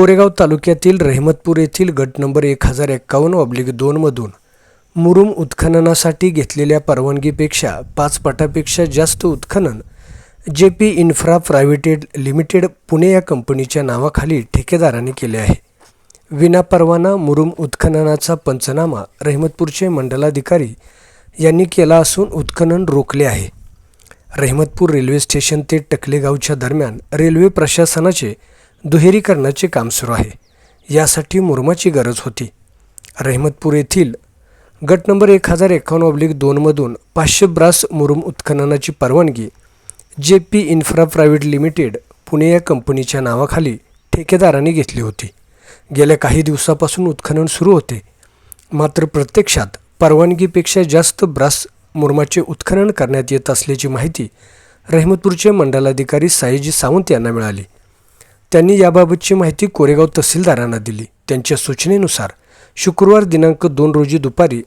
कोरेगाव तालुक्यातील रहमतपूर येथील गट नंबर एक हजार एक्कावन्न ऑब्लिक दोनमधून मुरुम उत्खननासाठी घेतलेल्या परवानगीपेक्षा पाच पटापेक्षा जास्त उत्खनन J P infra private limited Pune या कंपनीच्या नावाखाली ठेकेदाराने केले आहे. विनापरवाना मुरुम उत्खननाचा पंचनामा रहमतपूरचे मंडलाधिकारी यांनी केला असून उत्खनन रोखले आहे. रहमतपूर रेल्वे स्टेशन ते टकलेगावच्या दरम्यान रेल्वे प्रशासनाचे दुहेरीकरणाचे काम सुरू आहे. यासाठी मुरमाची गरज होती. रहमतपूर येथील गट नंबर एक हजार एकावन्न ऑब्लिक दोनमधून पाचशे ब्रास मुरुम उत्खननाची परवानगी J P infra private limited Pune या कंपनीच्या नावाखाली ठेकेदाराने घेतली होती. गेल्या काही दिवसापासून उत्खनन सुरू होते. मात्र प्रत्यक्षात परवानगीपेक्षा जास्त ब्रास मुरमाचे उत्खनन करण्यात येत असल्याची माहिती रहमतपूरचे मंडलाधिकारी साईजी सावंत यांना मिळाली. त्यांनी याबाबतची माहिती कोरेगाव तहसीलदारांना दिली. त्यांच्या सूचनेनुसार शुक्रवार दिनांक दोन रोजी दुपारी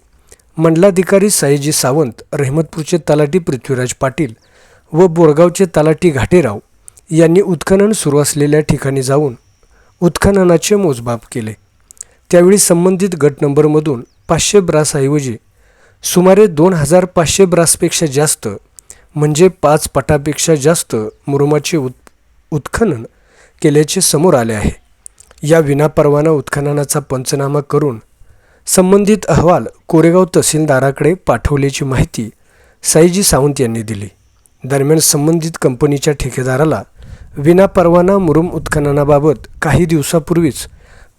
मंडलाधिकारी साईजी सावंत रहमतपूरचे तलाठी पृथ्वीराज पाटील व बोरगावचे तलाठी घाटेराव यांनी उत्खनन सुरू असलेल्या ठिकाणी जाऊन उत्खननाचे मोजमाप केले. त्यावेळी संबंधित गट नंबरमधून पाचशे ब्रासऐवजी सुमारे दोन हजार पाचशे ब्रासपेक्षा जास्त म्हणजे पाच पटापेक्षा जास्त मुरुमाचे उत् उत्खनन केल्याचे समोर आले आहे. या विनापरवाना उत्खननाचा पंचनामा करून संबंधित अहवाल कोरेगाव तहसीलदाराकडे पाठवल्याची माहिती साईजी सावंत यांनी दिली. दरम्यान संबंधित कंपनीच्या ठेकेदाराला विनापरवाना मुरुम उत्खननाबाबत काही दिवसापूर्वीच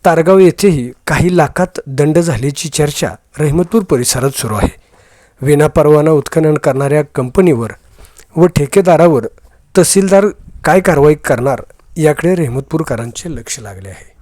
तारगाव येथेही काही लाखात दंड झाल्याची चर्चा रहमतपूर परिसरात सुरू आहे. विनापरवाना उत्खनन करणाऱ्या कंपनीवर व ठेकेदारावर तहसीलदार काय कारवाई करणार याकडे रेहमतपूरकरांचे लक्ष लागले आहे.